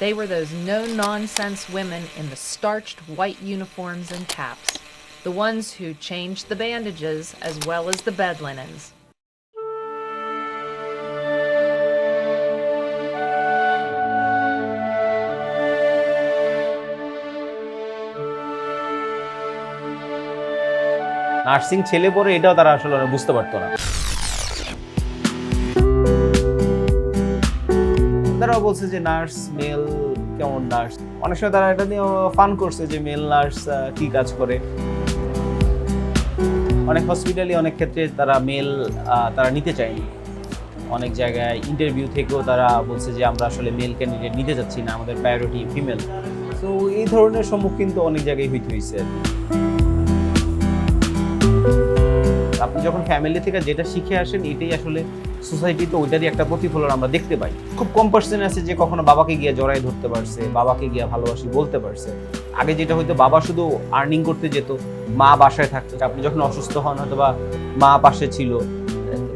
They were those no nonsense women in the starched white uniforms and caps, the ones who changed the bandages as well as the bed linens. Nursing ছেলে পরে এটাও তারা আসলে বুঝতে পারতো না তারাও বলছে যে নার্স, মেল, কেমন নার্স? অনেক সময় তারা এটা নিয়ে ফান করছে যে মেল নার্স কি কাজ করে? অনেক হসপিটালে অনেক ক্ষেত্রে তারা মেল তারা নিতে চায়নি। অনেক জায়গায় ইন্টারভিউ থেকেও তারা বলছে যে আমরা আসলে মেল ক্যান্ডিডেট নিতে চাচ্ছি না, আমাদের প্রায়োরিটি ফিমেল তো এই ধরনের সম্মুখীন তো অনেক জায়গায় হইতে হয়েছে আর কি। আপনি যখন ফ্যামিলি থেকে যেটা শিখে আসেন, এটাই আসলে সোসাইটিতে ওইটারই একটা প্রতিফলন আমরা দেখতে পাই। খুব কম পার্সেন্ট আছে যে কখনো বাবাকে গিয়ে জড়াই ধরতে পারছে, বাবাকে গিয়ে ভালোবাসি বলতে পারছে। আগে যেটা হয়তো বাবা শুধু আর্নিং করতে যেত, মা বাসায় থাকতো। আপনি যখন অসুস্থ হন হয়তো বা মা পাশে ছিল।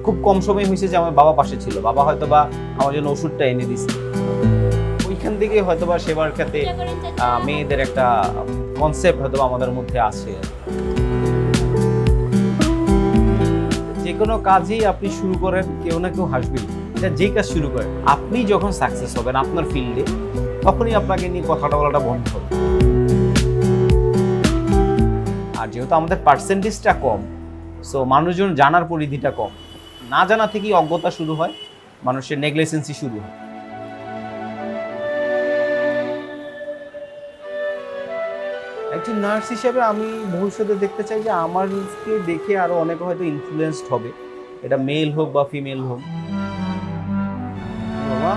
খুব কম সময় হয়েছে যে আমার বাবা পাশে ছিল। বাবা হয়তো বা আমার জন্য ওষুধটা এনে দিছে। ওইখান থেকে হয়তো বা সেবার ক্ষেত্রে মেয়েদের একটা কনসেপ্ট হয়তো আমাদের মধ্যে আছে। যে কোনো কাজেই আপনি শুরু করেন, কেউ না কেউ হাসবেন এটা যে কাজ শুরু করেন, আপনি যখন সাকসেস হবেন আপনার ফিল্ডে তখনই আপনাকে নিয়ে কথাটা বলাটা বন্ধ হবে আর যেহেতু আমাদের পার্সেন্টেজটা কম সো মানুষজন জানার পরিধিটা কম। না জানা থেকেই অজ্ঞতা শুরু হয়, মানুষের নেগলেসেন্সি শুরু হয়। একজন নার্স হিসেবে আমি ভবিষ্যতে দেখতে চাই যে আমারকে দেখে আরও অনেকে হয়তো ইনফ্লুয়েসড হবে। এটা মেল হোক বা ফিমেল হোক। বাবা।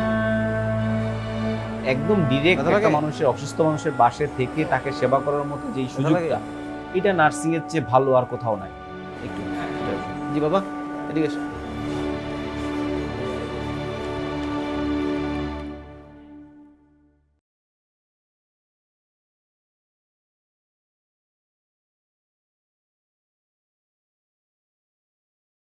একদম ডিরেক্ট একটা মানুষের অসুস্থ মানুষের বাসে থেকে তাকে সেবা করার মতো যেই সুযোগটা এটা নার্সিং এর চেয়ে ভালো আর কোথাও নাই। একটু জি বাবা এদিকে।